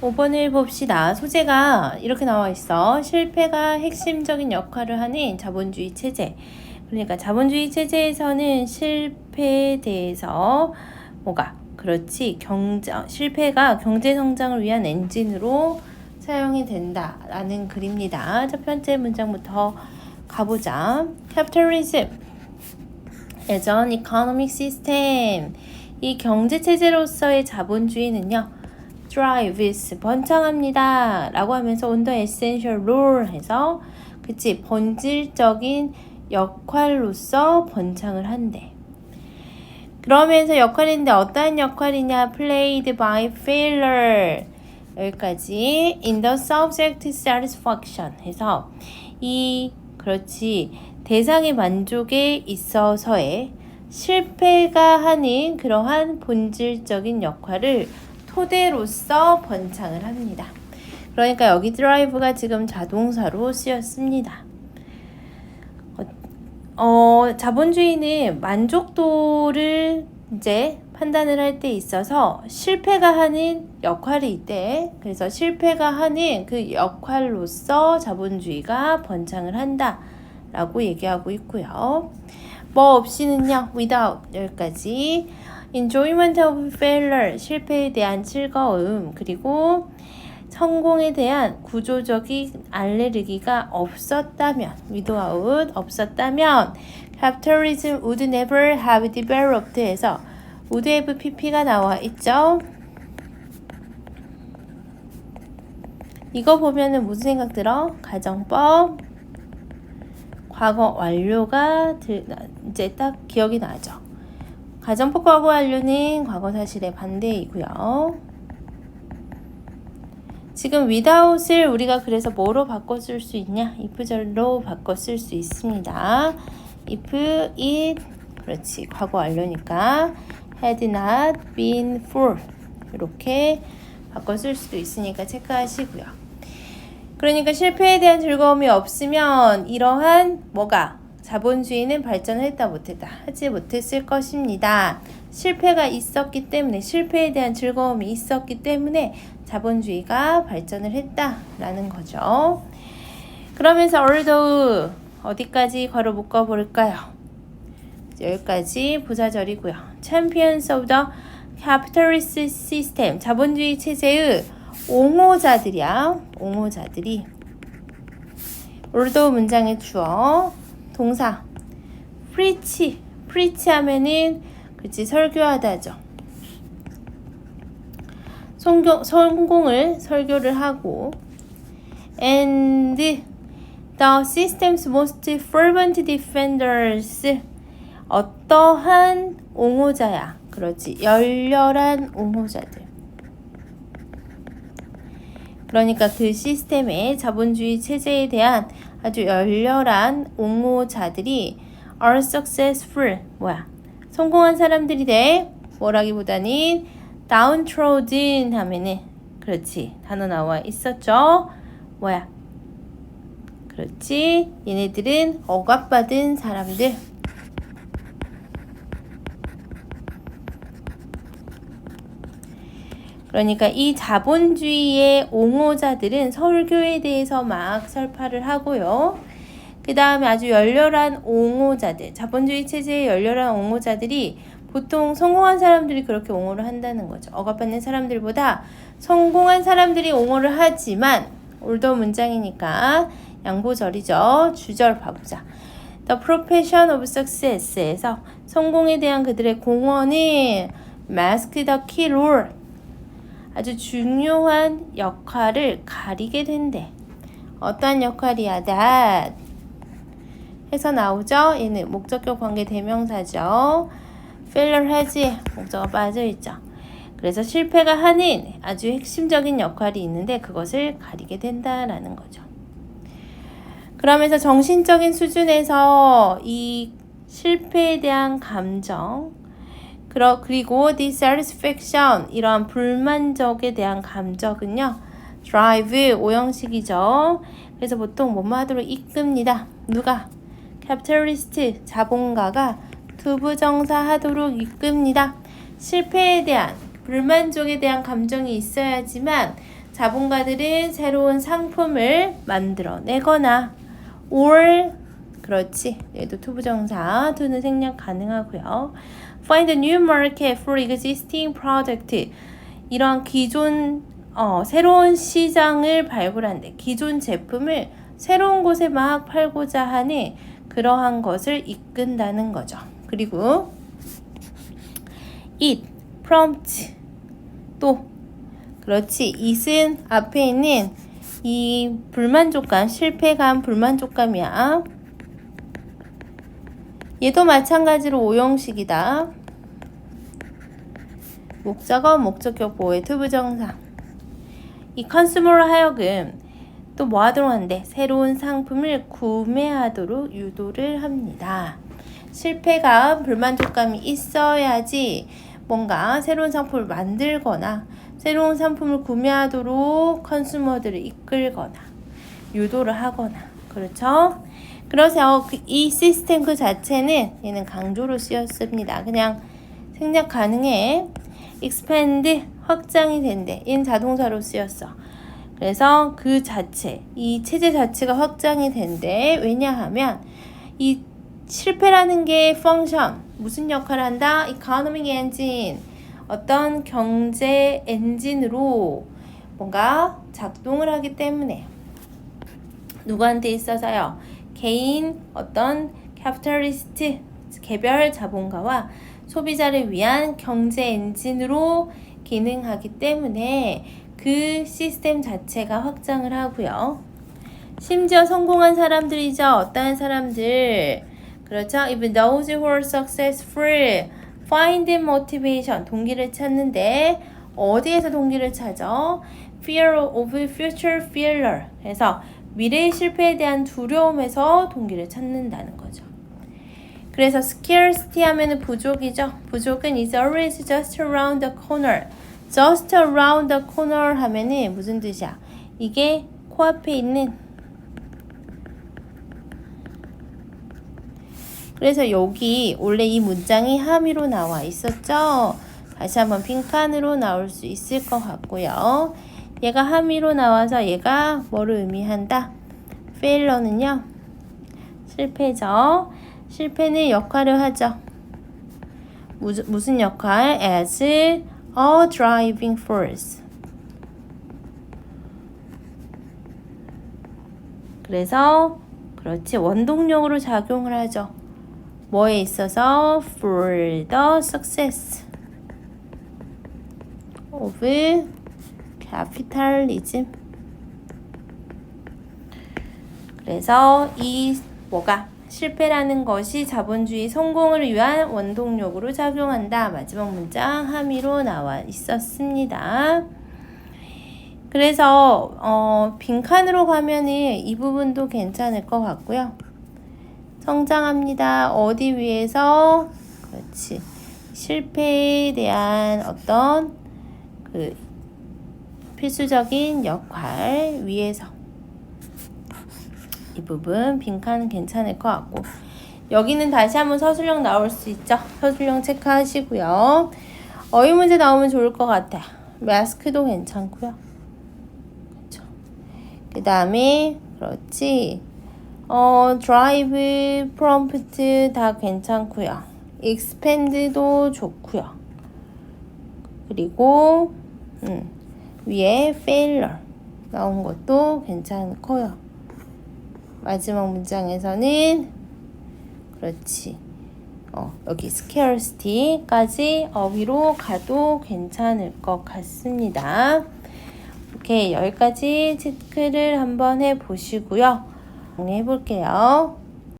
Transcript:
5번을 봅시다. 소재가 이렇게 나와 있어. 실패가 핵심적인 역할을 하는 자본주의 체제. 그러니까 자본주의 체제에서는 실패에 대해서 뭐가 그렇지 경제 실패가 경제 성장을 위한 엔진으로 사용이 된다라는 글입니다. 첫 번째 문장부터 가보자. Capitalism 예전 economic system 이 경제 체제로서의 자본주의는요. Drives 번창합니다. 라고 하면서 on the essential role 해서 그치 본질적인 역할로서 번창을 한대. 그러면서 역할인데 어떠한 역할이냐? Played by failure 여기까지. In the subject satisfaction 해서 이 그렇지 대상의 만족에 있어서의 실패가 하는 그러한 본질적인 역할을 토대로서 번창을 합니다. 그러니까 여기 드라이브가 지금 자동사로 쓰였습니다. 어, 어, 자본주의는 만족도를 이제 판단을 할 때 있어서 실패가 하는 역할이 있대. 그래서 실패가 하는 그 역할로서 자본주의가 번창을 한다. 라고 얘기하고 있고요. 뭐 없이는요, without 여기까지. Enjoyment of failure, 실패에 대한 즐거움, 그리고 성공에 대한 구조적인 알레르기가 없었다면, without 없었다면, capitalism would never have developed 해서 would have pp가 나와 있죠. 이거 보면은 무슨 생각 들어? 가정법, 과거 완료가 들, 이제 딱 기억이 나죠. 가정법 과거 완료는 과거 사실의 반대이고요. 지금 without을 우리가 그래서 뭐로 바꿔 쓸 수 있냐? if절로 바꿔 쓸 수 있습니다. if it 그렇지 과거 완료니까 had not been for 이렇게 바꿔 쓸 수도 있으니까 체크하시고요. 그러니까 실패에 대한 즐거움이 없으면 이러한 뭐가 자본주의는 발전을 했다 못했다 하지 못했을 것입니다. 실패가 있었기 때문에 실패에 대한 즐거움이 있었기 때문에 자본주의가 발전을 했다라는 거죠. 그러면서 although 어디까지 괄호 묶어 볼까요? 여기까지 부사절이고요. Champions of the capitalist system 자본주의 체제의 옹호자들이야. 옹호자들이 although 문장의 주어 동사 preach preach 하면은 그치 설교하다죠. 성교, 성공을 설교를 하고 and the system's most fervent defenders 어떠한 옹호자야. 그렇지. 열렬한 옹호자들. 그러니까 그 시스템의 자본주의 체제에 대한 아주 열렬한 옹호자들이 are successful 뭐야 성공한 사람들이 돼 뭐라기보다는 downtrodden 하면은 그렇지 단어 나와 있었죠? 뭐야 그렇지? 얘네들은 억압받은 사람들 그러니까 이 자본주의의 옹호자들은 설교에 대해서 막 설파를 하고요. 그 다음에 아주 열렬한 옹호자들, 자본주의 체제의 열렬한 옹호자들이 보통 성공한 사람들이 그렇게 옹호를 한다는 거죠. 억압받는 사람들보다 성공한 사람들이 옹호를 하지만 올더 문장이니까 양보절이죠. 주절 봐보자. The profession of success에서 성공에 대한 그들의 공헌이 mask the key role 아주 중요한 역할을 가리게 된대. 어떤 역할이야? that 해서 나오죠. 얘는 목적격 관계 대명사죠. failure has 목적어 빠져 있죠. 그래서 실패가 하는 아주 핵심적인 역할이 있는데 그것을 가리게 된다라는 거죠. 그러면서 정신적인 수준에서 이 실패에 대한 감정, 그러, 그리고 dissatisfaction 이러한 불만족에 대한 감정은요. drive 오형식이죠. 그래서 보통 뭐뭐 하도록 이끕니다. 누가? capitalist 자본가가 두부정사 하도록 이끕니다. 실패에 대한 불만족에 대한 감정이 있어야지만 자본가들은 새로운 상품을 만들어내거나 or 그렇지. 얘도 투부정사 to는 생략 가능하고요. Find a new market for existing product. 이런 기존 어, 새로운 시장을 발굴한대. 기존 제품을 새로운 곳에 막 팔고자 하는 그러한 것을 이끈다는 거죠. 그리고 it, prompt 또 그렇지. it은 앞에 있는 이 불만족감, 실패감, 불만족감이야. 얘도 마찬가지로 오형식이다. 목적어, 목적격 보호의 투부정사. 이 컨슈머로 하여금 또 뭐 하도록 하는데 새로운 상품을 구매하도록 유도를 합니다. 실패감, 불만족감이 있어야지 뭔가 새로운 상품을 만들거나 새로운 상품을 구매하도록 컨슈머들을 이끌거나 유도를 하거나 그렇죠? 그래서 그이 시스템 그 자체는 얘는 강조로 쓰였습니다. 그냥 생략 가능해. expand 확장이 된대. 인 자동사로 쓰였어. 그래서 그 자체, 이 체제 자체가 확장이 된대. 왜냐하면 이 실패라는 게 펑션 무슨 역할을 한다? economic engine 어떤 경제 엔진으로 뭔가 작동을 하기 때문에 누구한테 있어서요? 개인 어떤 캐피탈리스트 개별 자본가와 소비자를 위한 경제 엔진으로 기능하기 때문에 그 시스템 자체가 확장을 하고요. 심지어 성공한 사람들이죠. 어떠한 사람들. 그렇죠. Even those who are successful find motivation. 동기를 찾는데 어디에서 동기를 찾아? Fear of future failure. 그래서 미래의 실패에 대한 두려움에서 동기를 찾는다는 거죠. 그래서 scarcity 하면은 부족이죠. 부족은 is always just around the corner. just around the corner 하면은 무슨 뜻이야? 이게 코앞에 있는 그래서 여기 원래 이 문장이 함의로 나와 있었죠. 다시 한번 빈칸으로 나올 수 있을 것 같고요. 얘가 함의로 나와서 얘가 뭐를 의미한다? failure는요. 실패죠. 실패는 역할을 하죠. 무슨, 무슨 역할? as a driving force. 그래서 그렇지 원동력으로 작용을 하죠. 뭐에 있어서 for the success of capitalism. 그래서 이 뭐가 실패라는 것이 자본주의 성공을 위한 원동력으로 작용한다. 마지막 문장 함의로 나와 있었습니다. 그래서 어, 빈칸으로 가면은 이 부분도 괜찮을 것 같고요. 성장합니다. 어디 위해서? 그렇지. 실패에 대한 어떤 그 필수적인 역할 위해서 이 부분 빈칸은 괜찮을 것 같고 여기는 다시 한번 서술형 나올 수 있죠. 서술형 체크하시고요. 어휘 문제 나오면 좋을 것 같아. 마스크도 괜찮고요. 그렇죠. 그 다음에 그렇지. 어, drive, prompt 다 괜찮고요. expand도 좋고요. 그리고 음, 위에 failure 나온 것도 괜찮고요. 마지막 문장에서는 그렇지. 어, 여기 scarcity까지 어휘로 가도 괜찮을 것 같습니다. 오케이, 여기까지 체크를 한번 해보시고요. 정리해 볼게요.